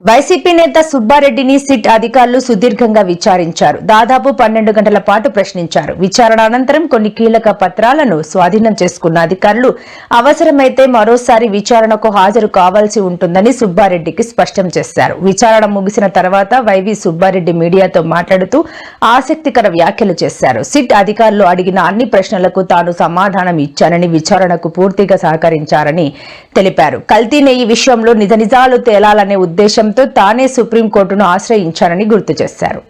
YCP నేత సుబ్బారెడ్డిని SIT అధికారులు సుదీర్ఘంగా విచారించారు. దాదాపు పన్నెండు గంటల పాటు ప్రశ్నించారు. విచారణ అనంతరం కొన్ని కీలక పత్రాలను స్వాధీనం చేసుకున్న అధికారులు అవసరమైతే మరోసారి విచారణకు హాజరు కావాల్సి ఉంటుందని సుబ్బారెడ్డికి స్పష్టం చేశారు. విచారణ ముగిసిన తర్వాత వైవి సుబ్బారెడ్డి మీడియాతో మాట్లాడుతూ ఆసక్తికర వ్యాఖ్యలు చేశారు. సిట్ అధికారులు అడిగిన అన్ని ప్రశ్నలకు తాను సమాధానం ఇచ్చానని విచారణకు పూర్తిగా సహకరించారని తెలిపారు. కల్తీ నెయ్యి విషయంలో నిజ నిజాలు తేలాలనే ఉద్దేశం ఉద్దేశంతో తానే సుప్రీంకోర్టును ఆశ్రయించారని గుర్తు చేశారు.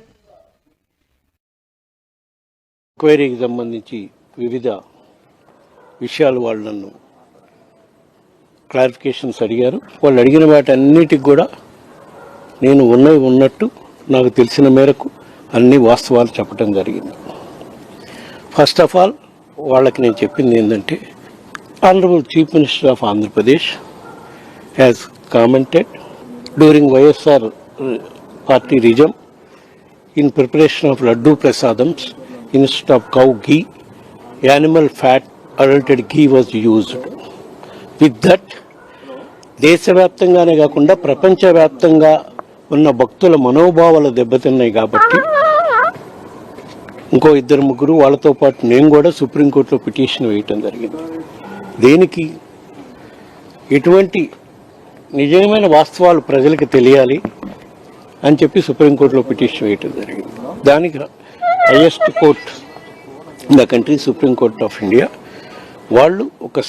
ఎంక్వైరీకి సంబంధించి వివిధ విషయాలు వాళ్ళు నన్ను క్లారిఫికేషన్స్ అడిగారు. వాళ్ళు అడిగిన వాటన్నిటికి కూడా నేను ఉన్నవి ఉన్నట్టు నాకు తెలిసిన మేరకు అన్ని వాస్తవాలు చెప్పడం జరిగింది. ఫస్ట్ ఆఫ్ ఆల్ వాళ్ళకి నేను చెప్పింది ఏంటంటే honourable chief minister of Andhra Pradesh has commented during YSR party regime in preparation of laddu prasadams instead of cow ghee animal fat adulterated ghee was used. With that దేశవ్యాప్తంగానే కాకుండా ప్రపంచవ్యాప్తంగా ఉన్న భక్తుల మనోభావాలు దెబ్బతిన్నాయి కాబట్టి ఇంకో ఇద్దరు ముగ్గురు వాళ్ళతో పాటు నేను కూడా సుప్రీంకోర్టులో పిటిషన్ వేయటం జరిగింది. దేనికి? ఎటువంటి నిజమైన వాస్తవాలు ప్రజలకు తెలియాలి అని చెప్పి సుప్రీంకోర్టులో పిటిషన్ వేయటం జరిగింది. దానికి highest court the country supreme court of India వాళ్ళు ఒక